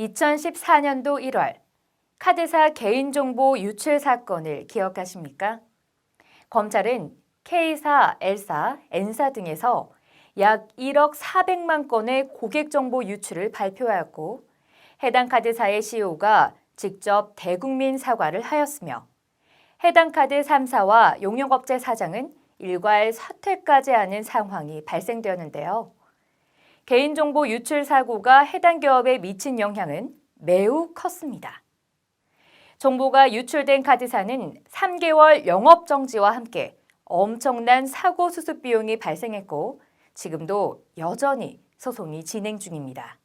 2014년도 1월 카드사 개인정보 유출 사건을 기억하십니까? 검찰은 K사, L사, N사 등에서 약 1억 400만 건의 고객 정보 유출을 발표하였고 해당 카드사의 CEO가 직접 대국민 사과를 하였으며 해당 카드 3사와 용역업체 사장은 일괄 사퇴까지 하는 상황이 발생되었는데요. 개인정보 유출 사고가 해당 기업에 미친 영향은 매우 컸습니다. 정보가 유출된 카드사는 3개월 영업 정지와 함께 엄청난 사고 수습 비용이 발생했고 지금도 여전히 소송이 진행 중입니다.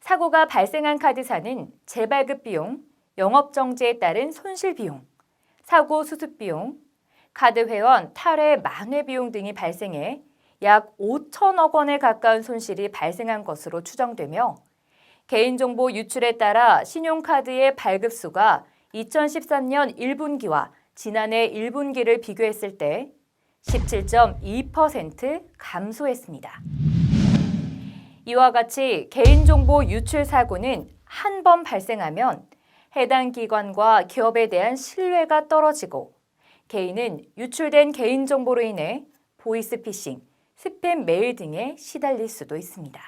사고가 발생한 카드사는 재발급 비용, 영업 정지에 따른 손실 비용, 사고 수습 비용, 카드 회원 탈회 만회 비용 등이 발생해 약 5천억 원에 가까운 손실이 발생한 것으로 추정되며 개인정보 유출에 따라 신용카드의 발급수가 2013년 1분기와 지난해 1분기를 비교했을 때 17.2% 감소했습니다. 이와 같이 개인정보 유출 사고는 한 번 발생하면 해당 기관과 기업에 대한 신뢰가 떨어지고 개인은 유출된 개인정보로 인해 보이스피싱, 스팸 메일 등에 시달릴 수도 있습니다.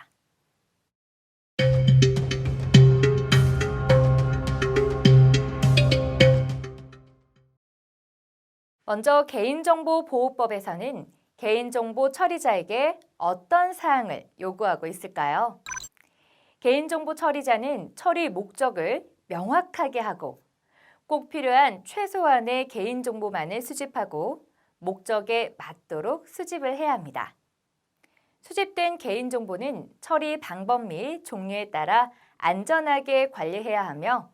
먼저 개인정보보호법에서는 개인정보 처리자에게 어떤 사항을 요구하고 있을까요? 개인정보 처리자는 처리 목적을 명확하게 하고 꼭 필요한 최소한의 개인정보만을 수집하고 목적에 맞도록 수집을 해야 합니다. 수집된 개인정보는 처리 방법 및 종류에 따라 안전하게 관리해야 하며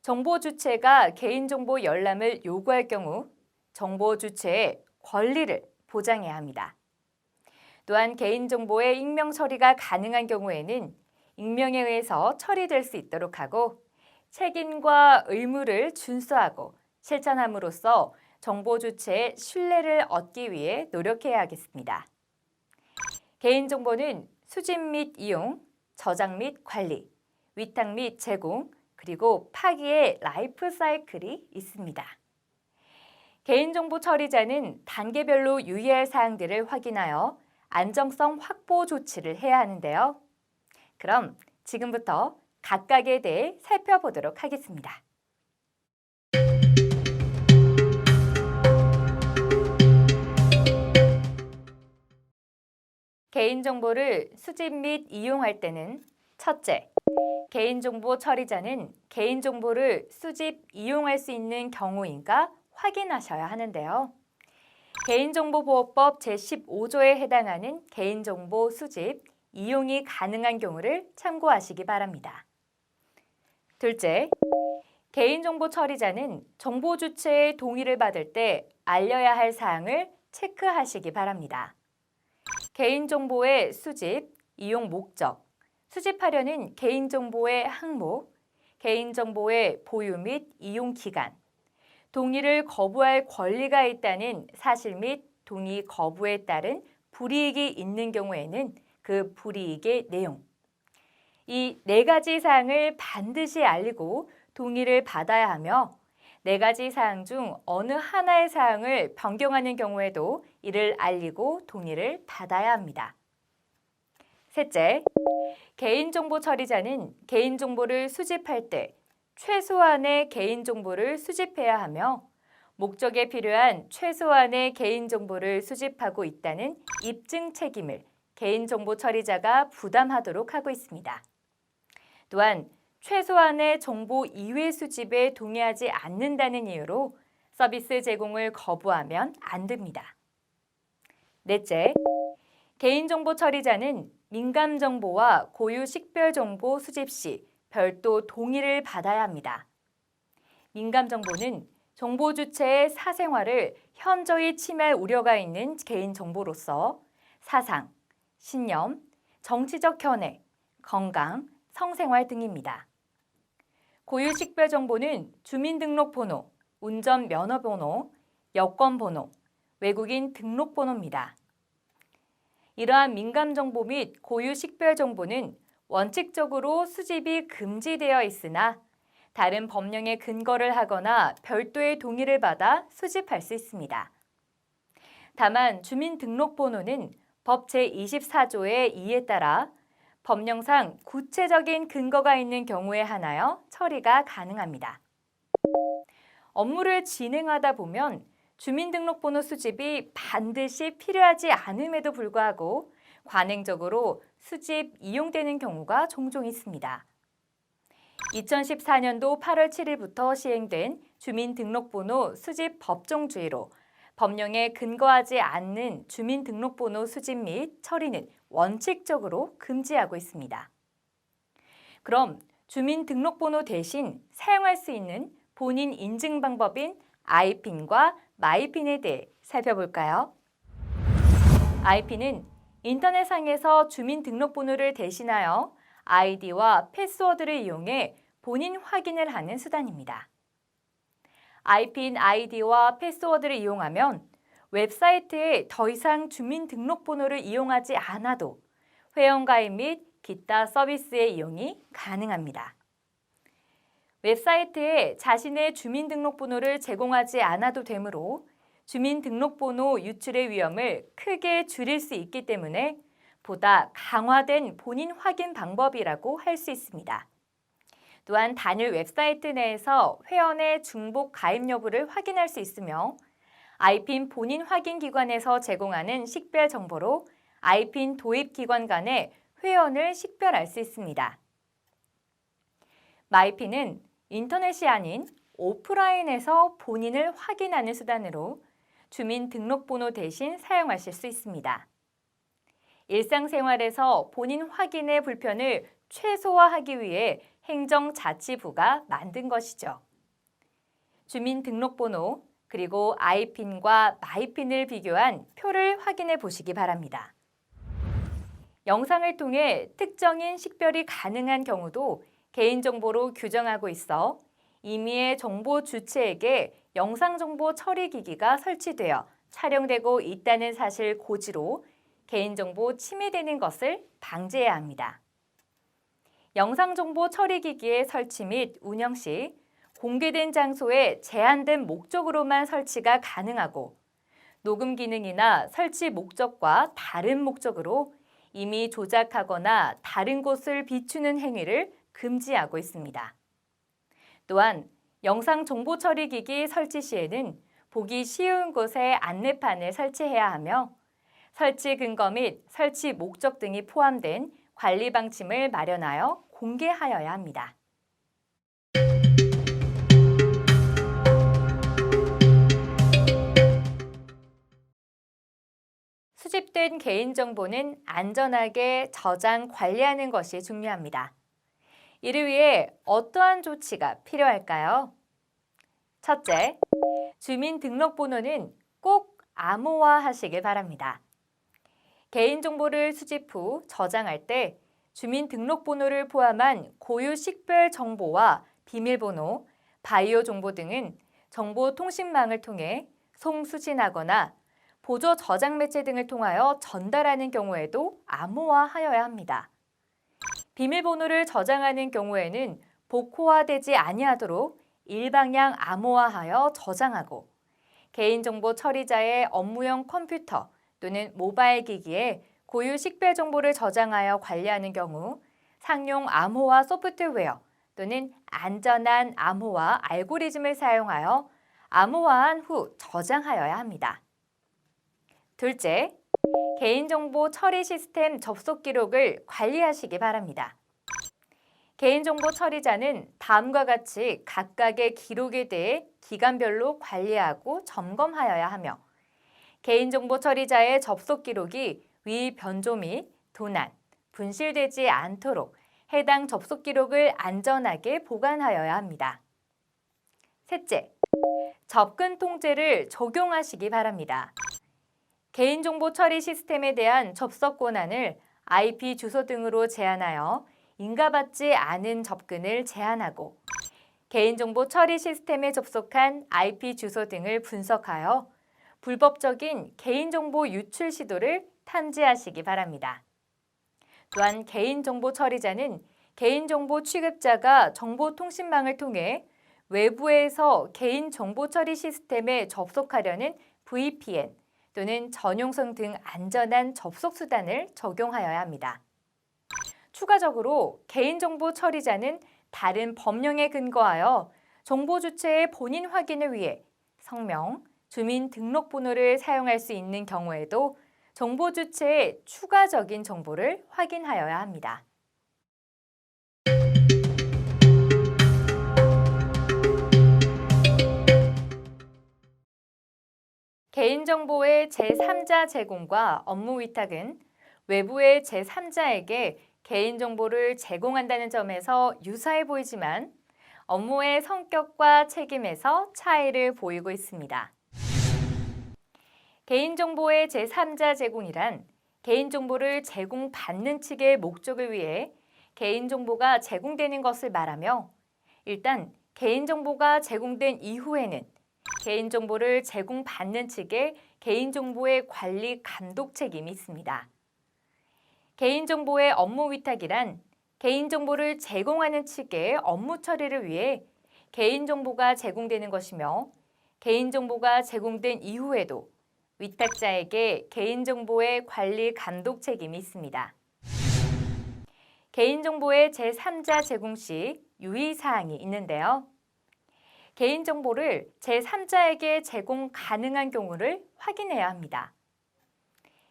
정보 주체가 개인정보 열람을 요구할 경우 정보 주체의 권리를 보장해야 합니다. 또한 개인정보의 익명 처리가 가능한 경우에는 익명에 의해서 처리될 수 있도록 하고 책임과 의무를 준수하고 실천함으로써 정보 주체의 신뢰를 얻기 위해 노력해야 하겠습니다. 개인정보는 수집 및 이용, 저장 및 관리, 위탁 및 제공, 그리고 파기의 라이프 사이클이 있습니다. 개인정보 처리자는 단계별로 유의할 사항들을 확인하여 안정성 확보 조치를 해야 하는데요. 그럼 지금부터 각각에 대해 살펴보도록 하겠습니다. 개인정보를 수집 및 이용할 때는 첫째, 개인정보 처리자는 개인정보를 수집, 이용할 수 있는 경우인가 확인하셔야 하는데요. 개인정보보호법 제15조에 해당하는 개인정보 수집, 이용이 가능한 경우를 참고하시기 바랍니다. 둘째, 개인정보 처리자는 정보 주체의 동의를 받을 때 알려야 할 사항을 체크하시기 바랍니다. 개인정보의 수집, 이용 목적, 수집하려는 개인정보의 항목, 개인정보의 보유 및 이용 기간, 동의를 거부할 권리가 있다는 사실 및 동의 거부에 따른 불이익이 있는 경우에는 그 불이익의 내용. 이 네 가지 사항을 반드시 알리고 동의를 받아야 하며 네 가지 사항 중 어느 하나의 사항을 변경하는 경우에도 이를 알리고 동의를 받아야 합니다. 셋째, 개인정보 처리자는 개인정보를 수집할 때 최소한의 개인정보를 수집해야 하며 목적에 필요한 최소한의 개인정보를 수집하고 있다는 입증 책임을 개인정보 처리자가 부담하도록 하고 있습니다. 또한 최소한의 정보 이외 수집에 동의하지 않는다는 이유로 서비스 제공을 거부하면 안 됩니다. 넷째, 개인정보 처리자는 민감 정보와 고유 식별 정보 수집 시 별도 동의를 받아야 합니다. 민감 정보는 정보 주체의 사생활을 현저히 침해할 우려가 있는 개인 정보로서 사상, 신념, 정치적 견해, 건강, 성생활 등입니다. 고유 식별 정보는 주민등록번호, 운전면허번호, 여권번호, 외국인 등록번호입니다. 이러한 민감 정보 및 고유 식별 정보는 원칙적으로 수집이 금지되어 있으나 다른 법령에 근거를 하거나 별도의 동의를 받아 수집할 수 있습니다. 다만 주민등록번호는 법 제24조의 2에 따라 법령상 구체적인 근거가 있는 경우에 한하여 처리가 가능합니다. 업무를 진행하다 보면 주민등록번호 수집이 반드시 필요하지 않음에도 불구하고 관행적으로 수집 이용되는 경우가 종종 있습니다. 2014년도 8월 7일부터 시행된 주민등록번호 수집 법정주의로 법령에 근거하지 않는 주민등록번호 수집 및 처리는 원칙적으로 금지하고 있습니다. 그럼 주민등록번호 대신 사용할 수 있는 본인 인증 방법인 아이핀과 마이핀에 대해 살펴볼까요? 아이핀은 인터넷상에서 주민등록번호를 대신하여 아이디와 패스워드를 이용해 본인 확인을 하는 수단입니다. 아이핀 아이디와 패스워드를 이용하면 웹사이트에 더 이상 주민등록번호를 이용하지 않아도 회원가입 및 기타 서비스의 이용이 가능합니다. 웹사이트에 자신의 주민등록번호를 제공하지 않아도 되므로 주민등록번호 유출의 위험을 크게 줄일 수 있기 때문에 보다 강화된 본인 확인 방법이라고 할 수 있습니다. 또한 단일 웹사이트 내에서 회원의 중복 가입 여부를 확인할 수 있으며 아이핀 본인 확인 기관에서 제공하는 식별 정보로 아이핀 도입 기관 간의 회원을 식별할 수 있습니다. 마이핀은 인터넷이 아닌 오프라인에서 본인을 확인하는 수단으로 주민등록번호 대신 사용하실 수 있습니다. 일상생활에서 본인 확인의 불편을 최소화하기 위해 행정자치부가 만든 것이죠. 주민등록번호 그리고 아이핀과 마이핀을 비교한 표를 확인해 보시기 바랍니다. 영상을 통해 특정인 식별이 가능한 경우도 개인정보로 규정하고 있어 임의의 정보 주체에게 영상정보 처리 기기가 설치되어 촬영되고 있다는 사실 고지로 개인정보 침해되는 것을 방지해야 합니다. 영상정보 처리 기기의 설치 및 운영 시 공개된 장소에 제한된 목적으로만 설치가 가능하고 녹음 기능이나 설치 목적과 다른 목적으로 이미 조작하거나 다른 곳을 비추는 행위를 금지하고 있습니다. 또한 영상 정보 처리 기기 설치 시에는 보기 쉬운 곳에 안내판을 설치해야 하며 설치 근거 및 설치 목적 등이 포함된 관리 방침을 마련하여 공개하여야 합니다. 수집된 개인정보는 안전하게 저장 관리하는 것이 중요합니다. 이를 위해 어떠한 조치가 필요할까요? 첫째, 주민등록번호는 꼭 암호화하시길 바랍니다. 개인정보를 수집 후 저장할 때 주민등록번호를 포함한 고유 식별 정보와 비밀번호, 바이오 정보 등은 정보통신망을 통해 송수신하거나 보조 저장 매체 등을 통하여 전달하는 경우에도 암호화하여야 합니다. 비밀번호를 저장하는 경우에는 복호화되지 아니하도록 일방향 암호화하여 저장하고 개인정보 처리자의 업무용 컴퓨터 또는 모바일 기기에 고유 식별 정보를 저장하여 관리하는 경우 상용 암호화 소프트웨어 또는 안전한 암호화 알고리즘을 사용하여 암호화한 후 저장하여야 합니다. 둘째, 개인정보 처리 시스템 접속 기록을 관리하시기 바랍니다. 개인정보 처리자는 다음과 같이 각각의 기록에 대해 기간별로 관리하고 점검하여야 하며 개인정보 처리자의 접속 기록이 위 변조 및 도난, 분실되지 않도록 해당 접속 기록을 안전하게 보관하여야 합니다. 셋째, 접근 통제를 적용하시기 바랍니다. 개인정보 처리 시스템에 대한 접속 권한을 IP 주소 등으로 제한하여 인가받지 않은 접근을 제한하고 개인정보 처리 시스템에 접속한 IP 주소 등을 분석하여 불법적인 개인정보 유출 시도를 탐지하시기 바랍니다. 또한 개인정보 처리자는 개인정보 취급자가 정보통신망을 통해 외부에서 개인정보 처리 시스템에 접속하려는 VPN 또는 전용성 등 안전한 접속 수단을 적용하여야 합니다. 추가적으로 개인정보 처리자는 다른 법령에 근거하여 정보 주체의 본인 확인을 위해 성명, 주민등록번호를 사용할 수 있는 경우에도 정보 주체의 추가적인 정보를 확인하여야 합니다. 개인정보의 제3자 제공과 업무 위탁은 외부의 제3자에게 개인정보를 제공한다는 점에서 유사해 보이지만 업무의 성격과 책임에서 차이를 보이고 있습니다. 개인정보의 제3자 제공이란 개인정보를 제공받는 측의 목적을 위해 개인정보가 제공되는 것을 말하며 일단 개인정보가 제공된 이후에는 개인정보를 제공받는 측의 개인정보의 관리 감독 책임이 있습니다. 개인정보의 업무 위탁이란 개인정보를 제공하는 측의 업무 처리를 위해 개인정보가 제공되는 것이며 개인정보가 제공된 이후에도 위탁자에게 개인정보의 관리 감독 책임이 있습니다. 개인정보의 제3자 제공 시 유의사항이 있는데요. 개인정보를 제3자에게 제공 가능한 경우를 확인해야 합니다.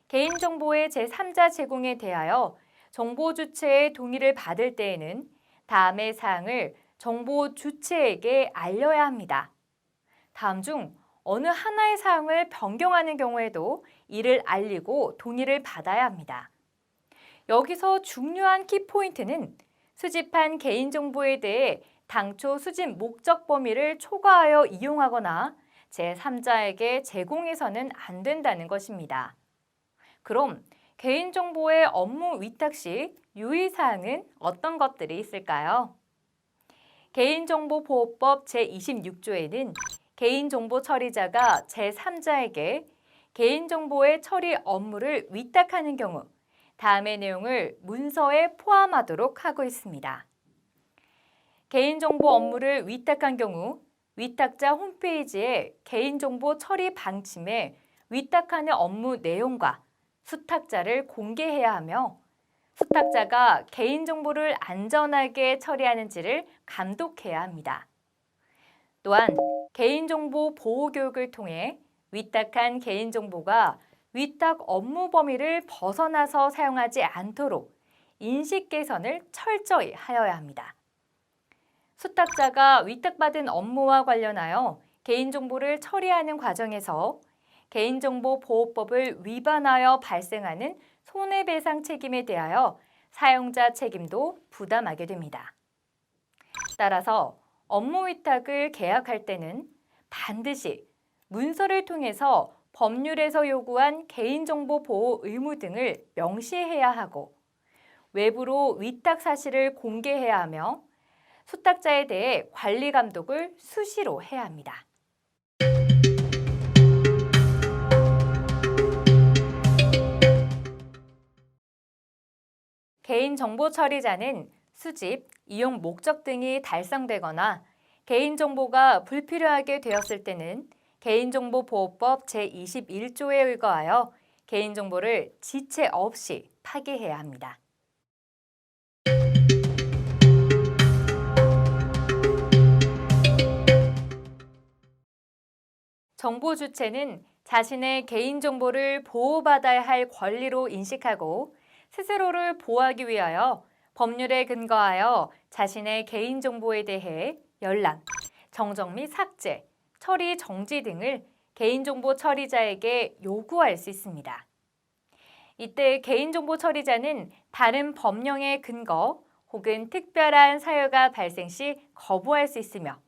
개인정보의 제3자 제공에 대하여 정보 주체의 동의를 받을 때에는 다음의 사항을 정보 주체에게 알려야 합니다. 다음 중 어느 하나의 사항을 변경하는 경우에도 이를 알리고 동의를 받아야 합니다. 여기서 중요한 키포인트는 수집한 개인정보에 대해 당초 수집 목적 범위를 초과하여 이용하거나 제3자에게 제공해서는 안 된다는 것입니다. 그럼 개인정보의 업무 위탁 시 유의사항은 어떤 것들이 있을까요? 개인정보보호법 제26조에는 개인정보 처리자가 제3자에게 개인정보의 처리 업무를 위탁하는 경우 다음의 내용을 문서에 포함하도록 하고 있습니다. 개인정보 업무를 위탁한 경우 위탁자 홈페이지에 개인정보 처리 방침에 위탁하는 업무 내용과 수탁자를 공개해야 하며 수탁자가 개인정보를 안전하게 처리하는지를 감독해야 합니다. 또한 개인정보 보호 교육을 통해 위탁한 개인정보가 위탁 업무 범위를 벗어나서 사용하지 않도록 인식 개선을 철저히 하여야 합니다. 수탁자가 위탁받은 업무와 관련하여 개인정보를 처리하는 과정에서 개인정보보호법을 위반하여 발생하는 손해배상 책임에 대하여 사용자 책임도 부담하게 됩니다. 따라서 업무 위탁을 계약할 때는 반드시 문서를 통해서 법률에서 요구한 개인정보 보호 의무 등을 명시해야 하고 외부로 위탁 사실을 공개해야 하며 수탁자에 대해 관리 감독을 수시로 해야 합니다. 개인정보 처리자는 수집, 이용 목적 등이 달성되거나 개인정보가 불필요하게 되었을 때는 개인정보보호법 제21조에 의거하여 개인정보를 지체 없이 파기해야 합니다. 정보 주체는 자신의 개인정보를 보호받아야 할 권리로 인식하고 스스로를 보호하기 위하여 법률에 근거하여 자신의 개인정보에 대해 연락, 정정 및 삭제, 처리 정지 등을 개인정보 처리자에게 요구할 수 있습니다. 이때 개인정보 처리자는 다른 법령의 근거 혹은 특별한 사유가 발생 시 거부할 수 있으며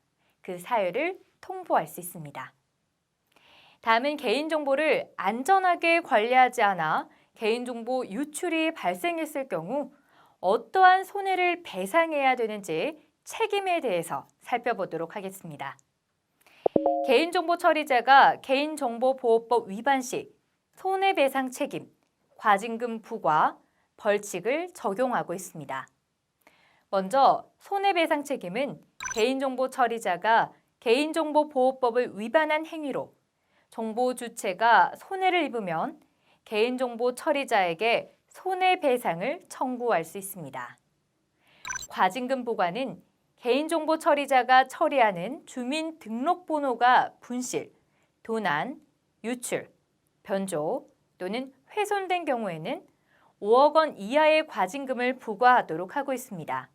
그 사유를 통보할 수 있습니다. 다음은 개인정보를 안전하게 관리하지 않아 개인정보 유출이 발생했을 경우 어떠한 손해를 배상해야 되는지 책임에 대해서 살펴보도록 하겠습니다. 개인정보 처리자가 개인정보보호법 위반 시 손해배상 책임, 과징금 부과, 벌칙을 적용하고 있습니다. 먼저 손해배상 책임은 개인정보 처리자가 개인정보보호법을 위반한 행위로 정보 주체가 손해를 입으면 개인정보 처리자에게 손해배상을 청구할 수 있습니다. 과징금 보관은 개인정보 처리자가 처리하는 주민등록번호가 분실, 도난, 유출, 변조 또는 훼손된 경우에는 5억 원 이하의 과징금을 부과하도록 하고 있습니다.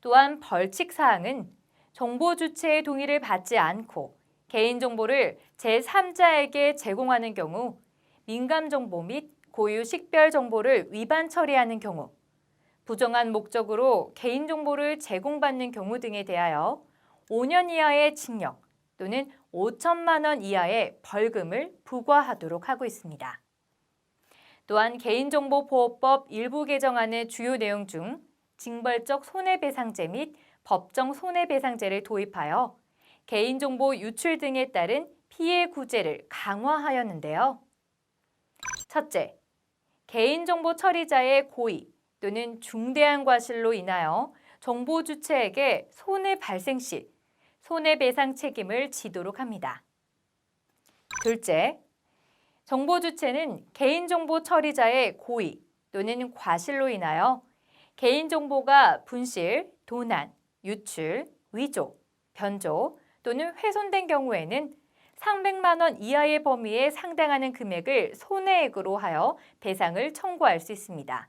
또한 벌칙 사항은 정보 주체의 동의를 받지 않고 개인정보를 제3자에게 제공하는 경우 민감 정보 및 고유 식별 정보를 위반 처리하는 경우 부정한 목적으로 개인정보를 제공받는 경우 등에 대하여 5년 이하의 징역 또는 5천만 원 이하의 벌금을 부과하도록 하고 있습니다. 또한 개인정보보호법 일부 개정안의 주요 내용 중 징벌적 손해배상제 및 법정 손해배상제를 도입하여 개인정보 유출 등에 따른 피해 구제를 강화하였는데요. 첫째, 개인정보 처리자의 고의 또는 중대한 과실로 인하여 정보 주체에게 손해 발생 시 손해배상 책임을 지도록 합니다. 둘째, 정보 주체는 개인정보 처리자의 고의 또는 과실로 인하여 개인정보가 분실, 도난, 유출, 위조, 변조 또는 훼손된 경우에는 300만 원 이하의 범위에 상당하는 금액을 손해액으로 하여 배상을 청구할 수 있습니다.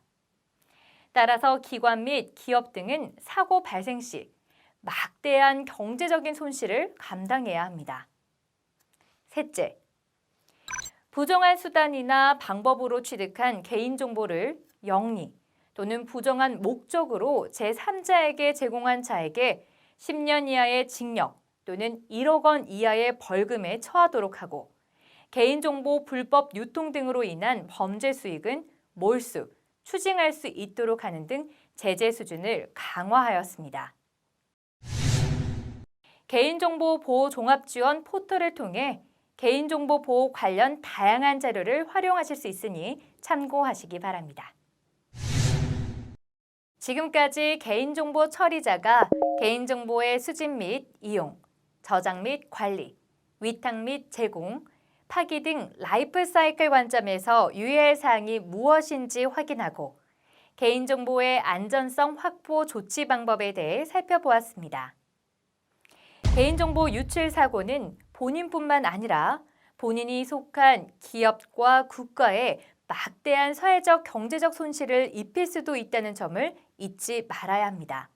따라서 기관 및 기업 등은 사고 발생 시 막대한 경제적인 손실을 감당해야 합니다. 셋째, 부정한 수단이나 방법으로 취득한 개인정보를 영리 또는 부정한 목적으로 제3자에게 제공한 자에게 10년 이하의 징역 또는 1억 원 이하의 벌금에 처하도록 하고 개인정보 불법 유통 등으로 인한 범죄 수익은 몰수, 추징할 수 있도록 하는 등 제재 수준을 강화하였습니다. 개인정보 보호 종합지원 포털을 통해 개인정보 보호 관련 다양한 자료를 활용하실 수 있으니 참고하시기 바랍니다. 지금까지 개인정보 처리자가 개인정보의 수집 및 이용, 저장 및 관리, 위탁 및 제공, 파기 등 라이프 사이클 관점에서 유의할 사항이 무엇인지 확인하고 개인정보의 안전성 확보 조치 방법에 대해 살펴보았습니다. 개인정보 유출 사고는 본인뿐만 아니라 본인이 속한 기업과 국가에 막대한 사회적 경제적 손실을 입힐 수도 있다는 점을 잊지 말아야 합니다.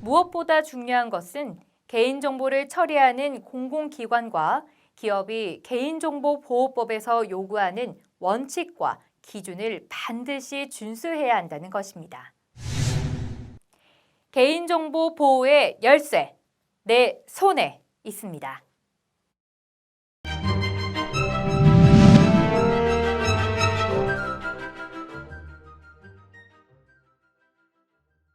무엇보다 중요한 것은 개인정보를 처리하는 공공기관과 기업이 개인정보보호법에서 요구하는 원칙과 기준을 반드시 준수해야 한다는 것입니다. 개인정보 보호의 열쇠, 내 손에 있습니다.